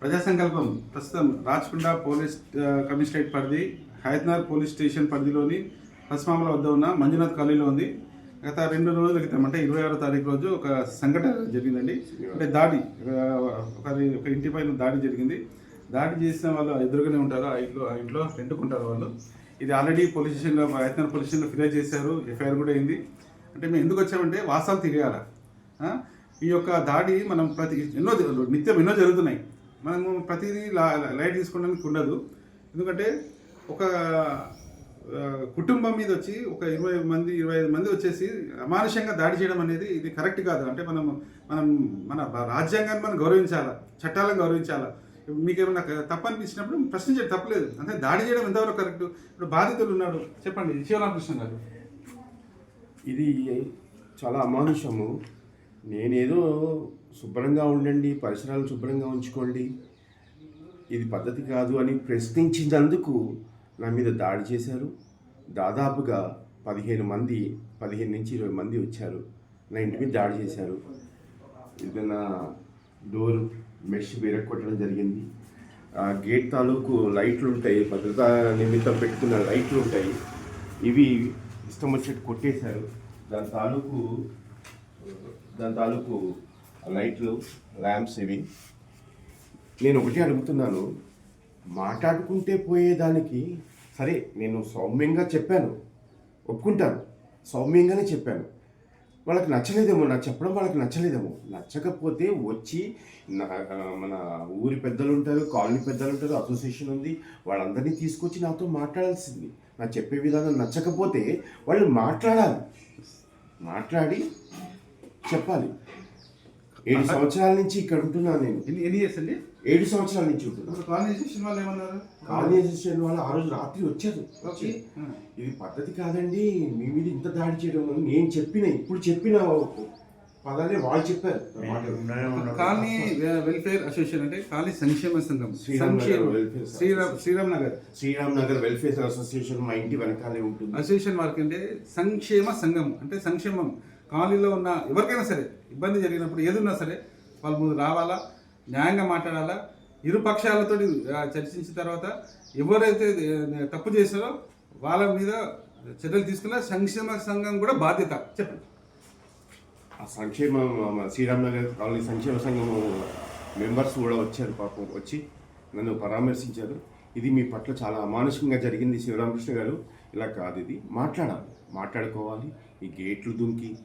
ప్రజా సంకల్పం ప్రస్తుతం రాచకొండ పోలీస్ కమిషనరేట్ పరిధి హైదనార్ పోలీస్ స్టేషన్ పరిధిలోని పశ్చిమామల వద్ద ఉన్న మంజునాథ్ కాలనీలో ఉంది. గత రెండు రోజుల క్రితం అంటే ఇరవై ఆరో తారీఖు రోజు ఒక సంఘటన జరిగిందండి. అంటే దాడి ఒకరి ఒక ఇంటి పైన దాడి జరిగింది. దాడి చేసిన వాళ్ళు ఎదురుగానే ఉంటారు ఆ ఇంట్లో ఆ ఇంట్లో రెండుకుంటారు వాళ్ళు. ఇది ఆల్రెడీ పోలీస్ స్టేషన్లో హైదరాబాద్ పోలీస్ స్టేషన్లో ఫిర్యాదు చేశారు ఎఫ్ఐఆర్ కూడా అయింది. అంటే మేము ఎందుకు వచ్చామంటే వాసాలు తిరగాల ఈ యొక్క దాడి మనం ప్రతి ఎన్నో నిత్యం ఎన్నో జరుగుతున్నాయి. మనము ప్రతిదీ లా- లైట్ తీసుకోవడానికి ఉండదు. ఎందుకంటే ఒక కుటుంబం మీద వచ్చి ఒక ఇరవై మంది ఇరవై ఐదు మంది వచ్చేసి అమానుషంగా దాడి చేయడం అనేది ఇది కరెక్ట్ కాదు. అంటే మనం మనం మన రాజ్యాంగాన్ని మనం గౌరవించాలా? చట్టాలను గౌరవించాలా? మీకు ఏమైనా తప్పు అనిపించినప్పుడు ప్రశ్నించడం తప్పలేదు. అంటే దాడి చేయడం ఎంతవరకు కరెక్ట్? ఇప్పుడు బాధితులు ఉన్నాడు. చెప్పండి శివరామకృష్ణ గారు. ఇది చాలా అమానుషము. నేనేదో శుభ్రంగా ఉండండి పరిసరాలు శుభ్రంగా ఉంచుకోండి. ఇది పద్ధతి కాదు అని ప్రశ్నించినందుకు నా మీద దాడి చేశారు. దాదాపుగా పదిహేను మంది పదిహేను నుంచి ఇరవై మంది వచ్చారు. నా ఇంటి మీద దాడి చేశారు. ఇది నా డోర్ మెష్ కొట్టడం జరిగింది. ఆ గేట్ తాలూకు లైట్లు ఉంటాయి భద్రతా నిమిత్తం పెట్టుకున్న లైట్లు ఉంటాయి. ఇవి ఇష్టం వచ్చినట్టు కొట్టేశారు. దాని తాలూకు దాని తాలూకు లైట్లు ల్యాంప్స్ ఇవి. నేను ఒకటి అడుగుతున్నాను మాట్లాడుకుంటే పోయేదానికి సరే నేను సౌమ్యంగా చెప్పాను ఒప్పుకుంటాను సౌమ్యంగానే చెప్పాను. వాళ్ళకి నచ్చలేదేమో నా చెప్పడం వాళ్ళకి నచ్చలేదేమో. నచ్చకపోతే వచ్చి మన ఊరి పెద్దలు ఉంటారు కాలనీ పెద్దలు ఉంటారు అసోసియేషన్ ఉంది వాళ్ళందరినీ తీసుకొచ్చి నాతో మాట్లాడాల్సింది. నాకు చెప్పే విధానం నచ్చకపోతే వాళ్ళు మాట్లాడాలి. మాట్లాడి చెప్పాలి. ఏడు సంవత్సరాల నుంచి ఇక్కడ ఉంటున్నాను నేను. ఎన్ని ఎన్ని ఇయర్స్ అండి? ఏడు సంవత్సరాల నుంచి ఉంటున్నాను. కాలనైజేషన్ వాళ్ళు ఏమన్నారు? కాలనీ అసోసియేషన్ వాళ్ళు ఆ రోజు రాత్రి వచ్చారు. ఇది పద్ధతి కాదండి. మీ మీద ఇంత దాడి చేయడం నేను చెప్పిన ఇప్పుడు చెప్పిన పదాలే వాళ్ళు చెప్పారు. కాలనీ వెల్ఫేర్ అసోసియేషన్ అంటే కాలనీ సంక్షేమ సంఘం. శ్రీరామ్ శ్రీరామ్ నగర్. శ్రీరామ్ నగర్ వెల్ఫేర్ అసోసియేషన్ మా ఇంటి వెనకాలే ఉంటుంది. అసోసియేషన్ వారికి అంటే సంక్షేమ సంఘం అంటే సంక్షేమం. కాలనీలో ఉన్న ఎవరికైనా సరే ఇబ్బంది జరిగినప్పుడు ఏదున్నా సరే వాళ్ళ ముందు రావాలా న్యాయంగా మాట్లాడాలా ఇరు పక్షాలతో చర్చించిన తర్వాత ఎవరైతే తప్పు చేశారో వాళ్ళ మీద చర్యలు తీసుకున్న సంక్షేమ సంఘం కూడా బాధ్యత. చెప్పండి. ఆ సంక్షేమ శ్రీరామ్నగర్ శ్రీరామ్ నగర్ కాలనీ సంక్షేమ సంఘం మెంబర్స్ కూడా వచ్చారు పాపం వచ్చి నన్ను పరామర్శించారు. ఇది మీ పట్ల చాలా అమానుషంగా జరిగింది శివరామకృష్ణ గారు. ఇలా కాదు ఇది. మాట్లాడాలి. మాట్లాడుకోవాలి. ఈ గేట్లు దుంకి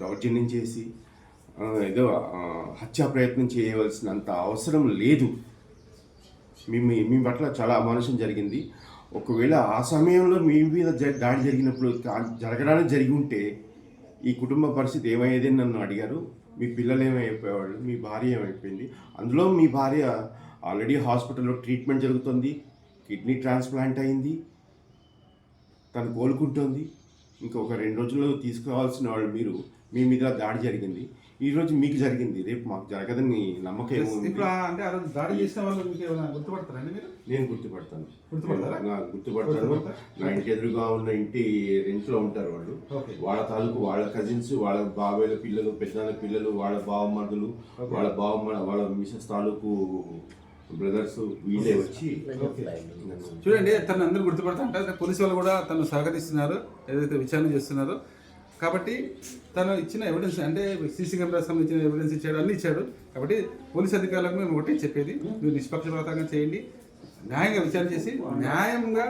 దౌర్జన్యం చేసి ఏదో హత్యా ప్రయత్నం చేయవలసినంత అవసరం లేదు. మీ మీ మీ పట్ల చాలా అమానుషం జరిగింది. ఒకవేళ ఆ సమయంలో మీ మీద దాడి జరిగినప్పుడు జరగడానికి జరిగి ఉంటే ఈ కుటుంబ పరిస్థితి ఏమయ్యేది నన్ను అడిగారు. మీ పిల్లలు ఏమైపోయేవాళ్ళు? మీ భార్య ఏమైపోయింది? అందులో మీ భార్య ఆల్రెడీ హాస్పిటల్లో ట్రీట్మెంట్ జరుగుతుంది. కిడ్నీ ట్రాన్స్ప్లాంట్ అయింది. తను కోలుకుంటుంది. ఇంకా ఒక రెండు రోజుల్లో తీసుకురావాల్సిన వాళ్ళు మీరు మీ మీద దాడి జరిగింది ఈ రోజు మీకు జరిగింది రేపు మాకు జరగదని నమ్మకం ఇప్పుడు అంటే ఆ రోజు దాడి చేసిన వాళ్ళు మీకు ఏమైనా గుర్తుపడతారండి మీరు నేను గుర్తుపడతాను గుర్తుపడతారా? నా గుర్తుపడతాను? నా ఇంటి ఎదురుగా ఉన్న ఇంటి రెంట్లో ఉంటారు వాళ్ళు. వాళ్ళ తాలూకు వాళ్ళ కజిన్స్ వాళ్ళ బాబాయ్ల పిల్లలు పెద్దనాన్న పిల్లలు వాళ్ళ బావమరుదులు. వాళ్ళ బావమ్మ వాళ్ళ మిసెస్ తాలూకు బ్రదర్స్ వీళ్ళే వచ్చి చూడండి తను అందరూ గుర్తుపడతా పోలీసు వాళ్ళు కూడా తను సహకరిస్తున్నారు ఏదైతే విచారణ చేస్తున్నారో. కాబట్టి తను ఇచ్చిన ఎవిడెన్స్ అంటే సీసీ కెమెరా సంబంధించిన ఎవిడెన్స్ ఇచ్చాడు అన్ని ఇచ్చాడు. కాబట్టి పోలీస్ అధికారులకు మేము ఒకటి చెప్పేది మీరు నిష్పక్షపాతంగా చేయండి. న్యాయంగా విచారణ చేసి న్యాయంగా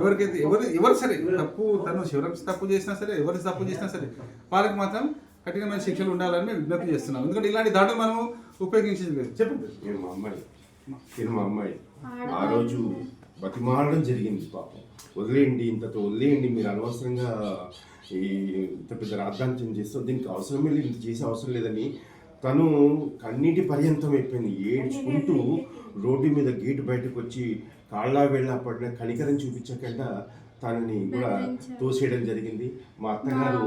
ఎవరికైతే ఎవరు ఎవరు సరే తప్పు తను శివరాంశ తప్పు చేసినా సరే ఎవరు తప్పు చేసినా సరే వాళ్ళకి మాత్రం కఠినమైన శిక్షలు ఉండాలని మేము విజ్ఞప్తి చేస్తున్నాం. ఎందుకంటే ఇలాంటి దాడులు మనం ఉపయోగించలేదు. చెప్పండి. నేను మా అమ్మాయి నేను మా అమ్మాయి. ఆ రోజు బతిమారడం జరిగింది పాపం. వదిలేయండి ఇంతతో వదిలేయండి మీరు అనవసరంగా ఈ ఇంత పెద్ద రాద్ధాంతం చేస్తారు దీనికి అవసరమే లేదు ఇంత చేసే అవసరం లేదని తను కన్నీటి పర్యంతం అయిపోయింది. ఏడ్చుకుంటూ రోడ్డు మీద గేటు బయటకు వచ్చి కాళ్ళ వేళ్ళ పడిన కనికరం చూపించకుండా తనని కూడా తోసేయడం జరిగింది. మా అత్తగారు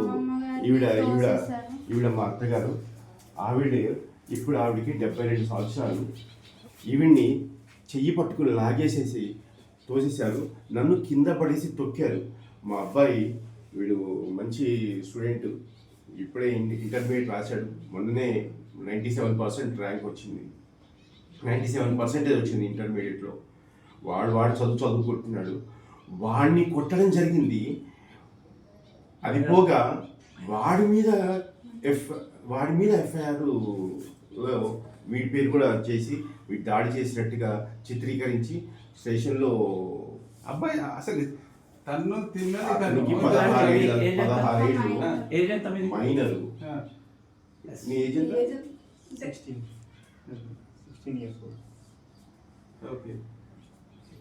ఈవిడ ఈవిడ ఈవిడ మా అత్తగారు. ఆవిడ ఇప్పుడు ఆవిడకి డెబ్బై రెండు సంవత్సరాలు. ఈవిడ్ని చెయ్యి పట్టుకుని లాగేసేసి తోసేశారు. నన్ను కింద పడేసి తొక్కారు. మా అబ్బాయి వీడు మంచి స్టూడెంట్. ఇప్పుడే ఇంటర్మీడియట్ రాశాడు. మొన్ననే నైంటీ సెవెన్ పర్సెంట్ ర్యాంక్ వచ్చింది. నైంటీ సెవెన్ పర్సెంటేజ్ వచ్చింది ఇంటర్మీడియట్లో. వాడు వాడు చదువు చదువుకుంటున్నాడు. వాడిని కొట్టడం జరిగింది. అది పోగా వాడి మీద ఎఫ్ వాడి మీద ఎఫ్ఐఆర్ వీడి పేరు కూడా చేసి వీడి దాడి చేసినట్టుగా చిత్రీకరించి స్టేషన్లో అబ్బాయి అసలు తన్ను తిన్నది తను పదహారు ఏజ్ ఏళ్ళ- ఎంత? పదహారు ఏళ్ళు ఏజ్ ఎంత మీది? మైనరు. ఆ, నీ ఏజ్ ఎంత? సిక్స్టీన్ సిక్స్టీన్ ఇయర్స్ ఓకే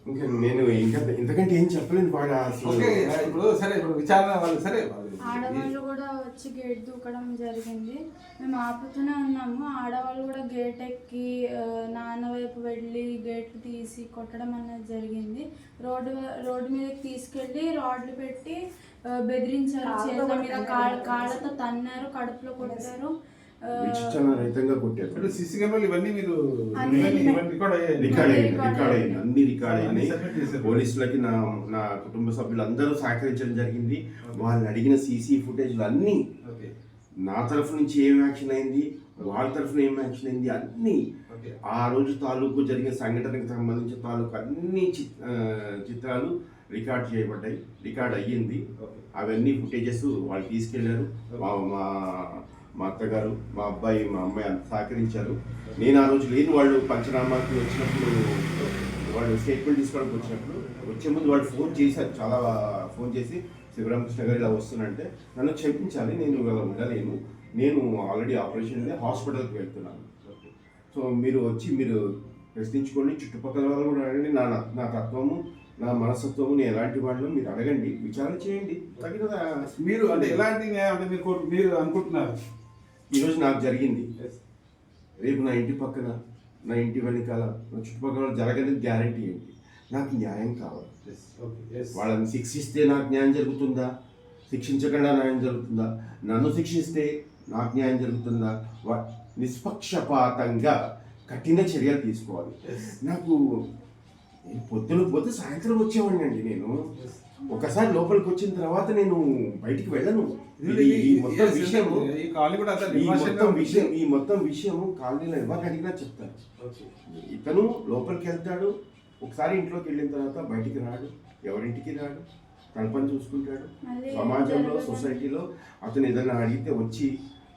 ఇంకా నేను ఇంకా ఇంతకంటే ఏం చెప్పలేను వాడు అసలు. ఓకే ఇప్పుడు సరే ఇప్పుడు విచారణ వాళ్ళు సరే వాళ్ళు ఆడవాళ్ళు కూడా వచ్చి గేట్ దూకడం జరిగింది. మేము ఆపుతూనే ఉన్నాము. ఆడవాళ్ళు కూడా గేట్ ఎక్కి ఆ, నాన్న వైపు వెళ్ళి గేట్ తీసి కొట్టడం అనేది జరిగింది. రోడ్డు రోడ్డు మీదకి తీసుకెళ్ళి రాడ్లు పెట్టి ఆ, బెదిరించారు. చేతుల మీద కాళ్ళ కాళ్ళతో తన్నారు కడుపులో కొట్టారు. రహితంగా కొట్టారు. ఇప్పుడు సిసి కెమెరాలు ఇవన్నీ మీరు రికార్డ్ అయ్యాయి. రికార్డ్ అయింది రికార్డ్ రికార్డ్ అయింది అన్ని రికార్డ్ అయినాయి. పోలీసులకి నా నా కుటుంబ సభ్యులందరూ సహకరించడం జరిగింది. వాళ్ళని అడిగిన సీసీ ఫుటేజ్లు అన్నీ నా తరఫు నుంచి ఏం యాక్షన్ అయింది వాళ్ళ తరఫున ఏం యాక్షన్ అయింది అన్నీ ఆ రోజు తాలూకు జరిగిన సంఘటనకు సంబంధించిన తాలూకు అన్ని చిత్రాలు రికార్డ్ చేయబడ్డాయి. రికార్డ్ అయ్యింది. అవన్నీ ఫుటేజెస్ వాళ్ళు తీసుకెళ్ళారు. మా మా అత్తగారు మా అబ్బాయి మా అమ్మాయి అంత సహకరించారు. నేను ఆ రోజు లేని వాళ్ళు పంచనామాకి వచ్చినప్పుడు వాళ్ళు స్టేట్మెంట్ తీసుకోవడానికి వచ్చినప్పుడు వచ్చే ముందు వాళ్ళు ఫోన్ చేశారు చాలా ఫోన్ చేసి శివరామకృష్ణ గారు ఇలా వస్తున్నంటే నన్ను క్షమించాలి నేను ఇలా ఉండలేను. నేను ఆల్రెడీ ఆపరేషన్ హాస్పిటల్కి వెళ్తున్నాను. సో మీరు వచ్చి మీరు ప్రశ్నించుకోండి చుట్టుపక్కల వాళ్ళు కూడా అడగండి నా నా తత్వము నా మనస్తత్వము నేను ఎలాంటి వాళ్ళు మీరు అడగండి విచారణ చేయండి. తగిన మీరు అంటే ఎలాంటి అంటే మీరు మీరు అనుకుంటున్నారు? ఈరోజు నాకు జరిగింది. రేపు నా ఇంటి పక్కన నా ఇంటి వెనకాల నా చుట్టుపక్కల జరగని గ్యారంటీ ఏంటి? నాకు న్యాయం కావాలి. వాళ్ళని శిక్షిస్తే నాకు న్యాయం జరుగుతుందా? శిక్షించకుండా న్యాయం జరుగుతుందా? నన్ను శిక్షిస్తే నాకు న్యాయం జరుగుతుందా? వా- నిష్పక్షపాతంగా కఠిన చర్యలు తీసుకోవాలి. నాకు నేను పొద్దున పోతే సాయంత్రం వచ్చేవాడిని అండి నేను. ఒకసారి లోపలికి వచ్చిన తర్వాత నేను బయటికి వెళ్ళను. ఈ మొత్తం విషయం ఈ కాలనీ కూడా అతను ఈ విమర్శగా మొత్తం. విషయం ఈ మొత్తం విషయం కాలనీలో ఎవరిని అడిగినా చెప్తారు. ఇతను లోపలికి వెళ్తాడు ఒకసారి ఇంట్లోకి వెళ్ళిన తర్వాత బయటికి రాడు ఎవరింటికి రాడు తన పని చూసుకుంటాడు సమాజంలో సొసైటీలో అతను ఏదైనా అడిగితే వచ్చి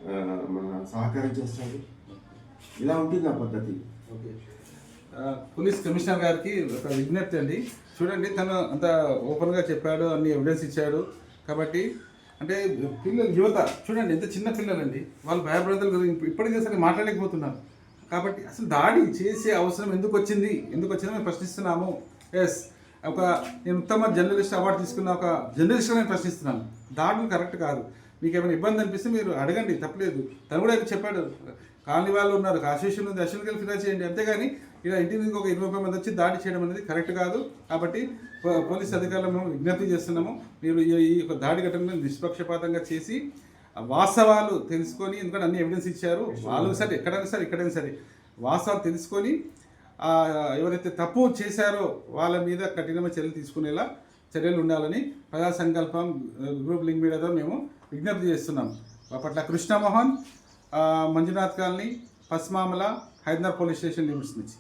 ఆ, మన సహకారం చేస్తాడు ఇలా ఉంటుంది నా పద్ధతి ఓకే. ఆ, పోలీస్ కమిషనర్ గారికి ఒక విజ్ఞప్తి అండి చూడండి తను అంత ఓపెన్గా చెప్పాడు అన్ని ఎవిడెన్స్ ఇచ్చాడు కాబట్టి అంటే పిల్లలు యువత చూడండి ఎంత చిన్న పిల్లలండి. వాళ్ళు భయప్రదలు ఇప్పటికే సరే మాట్లాడలేకపోతున్నారు. కాబట్టి అసలు దాడి చేసే అవసరం ఎందుకు వచ్చింది? ఎందుకు వచ్చిందో మేము ప్రశ్నిస్తున్నాము. ఎస్ ఒక నేను ఉత్తమ జర్నలిస్ట్ అవార్డు తీసుకున్న ఒక జర్నలిస్ట్గా నేను ప్రశ్నిస్తున్నాను. దాడులు కరెక్ట్ కాదు. మీకు ఏమైనా ఇబ్బంది అనిపిస్తే మీరు అడగండి తప్పలేదు. తను కూడా చెప్పాడు. కాలనీ వాళ్ళు ఉన్నారు అసోసియేషన్ ఉంది అసోసియేషన్ కలిసి ఫిర్యాదు చేయండి. అంతేగాని ఇలా ఇంటి నుంచి ఒక ఇరవై ముప్పై మంది వచ్చి దాడి చేయడం అనేది కరెక్ట్ కాదు. కాబట్టి పో- పోలీస్ అధికారులను మేము విజ్ఞప్తి చేస్తున్నాము. మీరు ఈ ఈ యొక్క దాడి ఘటనను నిష్పక్షపాతంగా చేసి వాస్తవాలు తెలుసుకొని ఎందుకంటే అన్ని ఎవిడెన్స్ ఇచ్చారు. వాళ్ళు సరే ఎక్కడైనా సరే ఎక్కడైనా సరే వాస్తవాలు తెలుసుకొని ఎవరైతే తప్పు చేశారో వాళ్ళ మీద కఠినమైన చర్యలు తీసుకునేలా చర్యలు ఉండాలని ప్రజా సంకల్పం గ్రూప్ లింక్ మీడియాతో మేము విజ్ఞప్తి చేస్తున్నాం. బాపట్ల కృష్ణమోహన్ మంజునాథ్ కాలనీ పస్మామల హైదరాబాద్ పోలీస్ స్టేషన్ లిమిట్స్ నుంచి.